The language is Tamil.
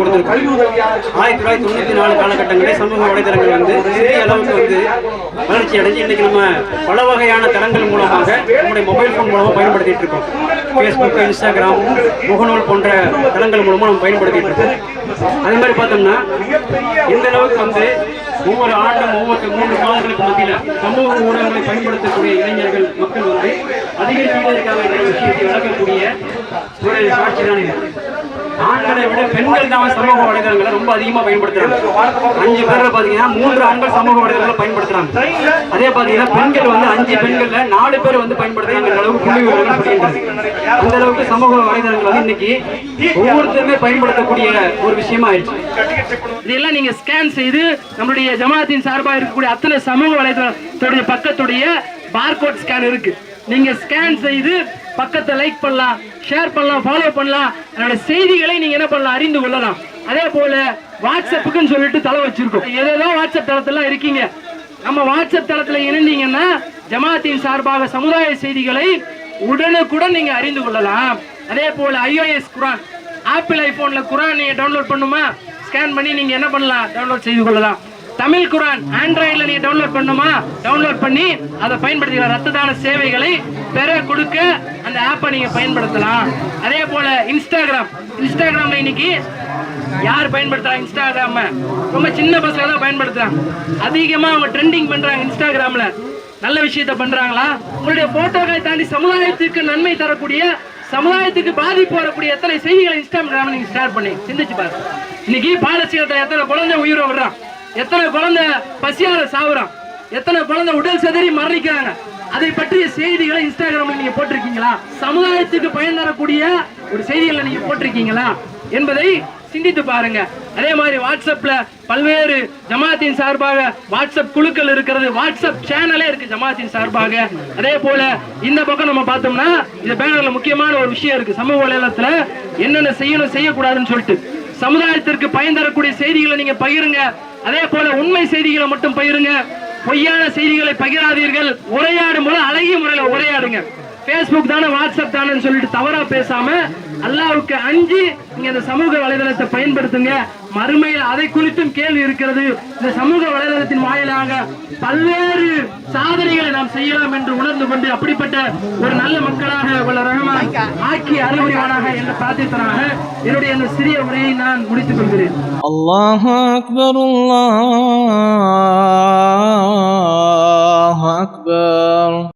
கொடுத்துருக்கோம். ஆயிரத்தி தொள்ளாயிரத்தி தொண்ணூற்றி நாலு காலகட்டங்களில் சமூக வலைதளங்கள் வந்து சிறிய அளவுக்கு வந்து வளர்ச்சி அடைஞ்சு இன்னைக்கு நம்ம பல வகையான தளங்கள் மூலமாக நம்முடைய மொபைல் ஃபோன் மூலமாக பயன்படுத்திட்டு இருக்கோம். ஃபேஸ்புக் இன்ஸ்டாகிராம் முகநூல் போன்ற தளங்கள் மூலமாக நம்ம பயன்படுத்திட்டு இருக்கோம். அதே மாதிரி பார்த்தோம்னா எந்த அளவுக்கு வந்து ஒவ்வொரு ஆண்டும் ஒவ்வொரு மூன்று மாதங்களுக்கு மத்தியில் சமூக ஊடகங்களை பயன்படுத்தக்கூடிய இளைஞர்கள் மக்கள் வந்து அதிகரிச்சுட்டே விஷயத்தை விளக்கக்கூடிய ஒரு காட்சி தான் இது. ஆண்களை விட பெண்கள் தான் சமூக வலைதளங்களை ரொம்ப அதிகமாக பயன்படுத்துறாங்க. அஞ்சு பேர்ல பாத்தீங்கன்னா மூன்று ஆண்கள் சமூக வலைதளங்களை பயன்படுத்துறாங்க. அதே பாத்தீங்கன்னா பெண்கள் வந்து அஞ்சு பெண்கள்ல நாலு பேர் வந்து பயன்படுத்துறாங்க அளவுக்கு புள்ளி விவரங்கள் சொல்லியிருக்காங்க. அந்த அளவுக்கு சமூக வலைதளங்கள் வந்து இன்னைக்கு ஒவ்வொருத்தருமே பயன்படுத்தக்கூடிய ஒரு விஷயமா ஆயிடுச்சு. இதெல்லாம் நீங்க ஸ்கேன் செய்து நம்மளுடைய ஜமாத்தின் சார்பாக இருக்கக்கூடிய அத்தனை சமூக வலைதளத்துடைய பக்கத்துடைய பார்கோட் ஸ்கேன் இருக்கு. நீங்க ஸ்கேன் செய்து பக்கத்தை லைக் பண்ணலாம் ஷேர் பண்ணலாம் ஃபாலோ பண்ணலாம். அதோட செய்திகளை நீங்க என்ன பண்ணலாம்? அறிந்து கொள்ளலாம். அதே போல வாட்ஸ்அப்புக்குன்னு சொல்லிட்டு தலை வச்சிருக்கோம். ஏதேதோ வாட்ஸ்அப் தளத்துல இருக்கீங்க. நம்ம வாட்ஸ்அப் தளத்துல இருந்தீங்கன்னா ஜமாத்தின் சார்பாக சமுதாய செய்திகளை உடனுக்குடன் நீங்க அறிந்து கொள்ளலாம். அதே போல ஐஓஎஸ் குரான் ஆப்பிள் ஐபோன்ல குரான் நீங்க டவுன்லோட் பண்ணுமா? ஸ்கேன் பண்ணி நீங்க என்ன பண்ணலாம்? டவுன்லோட் செய்து கொள்ளலாம். தமிழ் குரான் ஆண்ட்ராய்டில் நீங்கள் டவுன்லோட் பண்ணுமா? டவுன்லோட் பண்ணி அதை பயன்படுத்திக்கலாம். ரத்த தான சேவைகளை பெற கொடுக்க அந்த ஆப்பை நீங்கள் பயன்படுத்தலாம். அதே போல் இன்ஸ்டாகிராம் இன்ஸ்டாகிராமில் இன்னைக்கு யார் பயன்படுத்துகிறாங்க இன்ஸ்டாகிராம ரொம்ப சின்ன பசங்க தான் பயன்படுத்துகிறாங்க அதிகமாக அவங்க ட்ரெண்டிங் பண்ணுறாங்க இன்ஸ்டாகிராமில் நல்ல விஷயத்த பண்ணுறாங்களா உங்களுடைய ஃபோட்டோக்களை தாண்டி சமுதாயத்துக்கு நன்மை தரக்கூடிய சமுதாயத்துக்கு பாதிப்பு வரக்கூடிய எத்தனை செய்திகளை இன்ஸ்டாகிராமில் நீங்கள் ஷேர் பண்ணி சிந்திச்சு பாருங்க. இன்னைக்கு பாலஸ்தீனத்துல எத்தனை குழந்தை உயிரை விடுறான் எத்தனை குழந்தை பசியால சாவுறான்? எத்தனை குழந்தை உடல் சிதறி மரணிக்கிறாங்க? அதை பற்றிய செய்திகளை இன்ஸ்டாகிராம்ல நீங்க போட்டிருக்கீங்களா? சமுதாயத்துக்கு பயன் தரக்கூடிய ஒரு செய்திகளை நீங்க போட்டிருக்கீங்களா? என்பதை சிந்தித்து பாருங்க. அதே மாதிரி வாட்ஸ்அப்ல பல்வேறு ஜமாத்தின் சார்பாக வாட்ஸ்அப் குழுக்கள் இருக்கிறது வாட்ஸ்அப் சேனலே இருக்கு ஜமாத்தின் சார்பாக. அதே போல இந்த பக்கம் நம்ம பார்த்தோம்னா இந்த பேனர்ல முக்கியமான ஒரு விஷயம் இருக்கு. சமூக வலைதளத்துல என்னென்ன செய்யணும் செய்யக்கூடாதுன்னு சொல்லிட்டு. சமுதாயத்திற்கு பயன் தரக்கூடிய செய்திகளை நீங்க பகிருங்க. அதே போல உண்மை செய்திகளை மட்டும் பகிருங்க. பொய்யான செய்திகளை பகிராதீர்கள். உரையாடும் போது அழகிய முறையில் உரையாடுங்க. பேஸ்புக் தானே வாட்ஸ்அப் தானே சொல்லிட்டு தவறா பேசாம அல்லாவுக்கு அஞ்சு நீங்க இந்த சமூக வலைதளத்தை பயன்படுத்துங்க. மறுமையில் அதை குறித்தும் கேள்வி இருக்கிறது. இந்த சமூக வலைதளத்தின் வாயிலாக பல்வேறு சாதனைகளை நாம் செய்யலாம் என்று உணர்ந்து கொண்டு அப்படிப்பட்ட ஒரு நல்ல மக்களாக உள்ள ரஹமான் ஆக்கி அறிவுரிவானாக என்ற பிரார்த்தித்தனாக என்னுடைய இந்த சிறிய உரையை நான் முடித்துக் கொள்கிறேன். அல்லாஹ் அக்பர் أكبر.